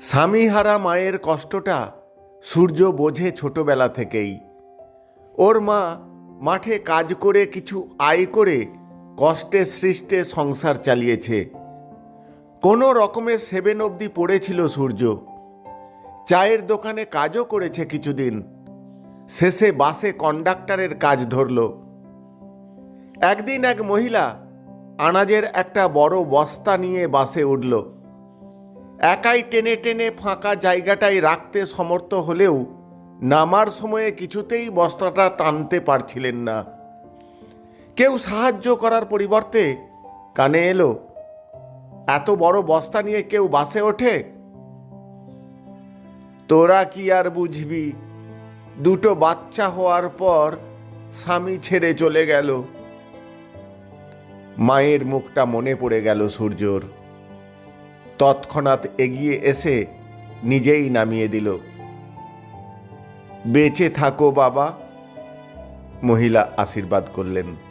স্বামীহারা মায়ের কষ্টটা সূর্য বোঝে ছোটবেলা থেকেই। ওর মা মাঠে কাজ করে কিছু আয় করে কষ্টে সৃষ্টে সংসার চালিয়েছে। কোনো রকমে সেভেন অবধি পড়েছিল সূর্য। চায়ের দোকানে কাজও করেছে কিছুদিন। শেষে বাসে কন্ডাক্টরের কাজ ধরল। একদিন এক মহিলা আনাজের একটা বড় বস্তা নিয়ে বাসে উঠল। একাই টেনে টেনে ফাঁকা জায়গাটায় রাখতে সমর্থ হলেও নামার সময়ে কিছুতেই বস্তাটা টানতে পারছিলেন না। কেউ সাহায্য করার পরিবর্তে কানে এলো, এত বড় বস্তা নিয়ে কেউ বাসে ওঠে? তোরা কি আর বুঝবি? দুটো বাচ্চা হওয়ার পর স্বামী ছেড়ে চলে গেল। মায়ের মুখটা মনে পড়ে গেল সূর্যর। তৎক্ষণাৎ এগিয়ে এসে নিজেই নামিয়ে দিল। বেঁচে থাকো বাবা মহিলা আশীর্বাদ করলেন।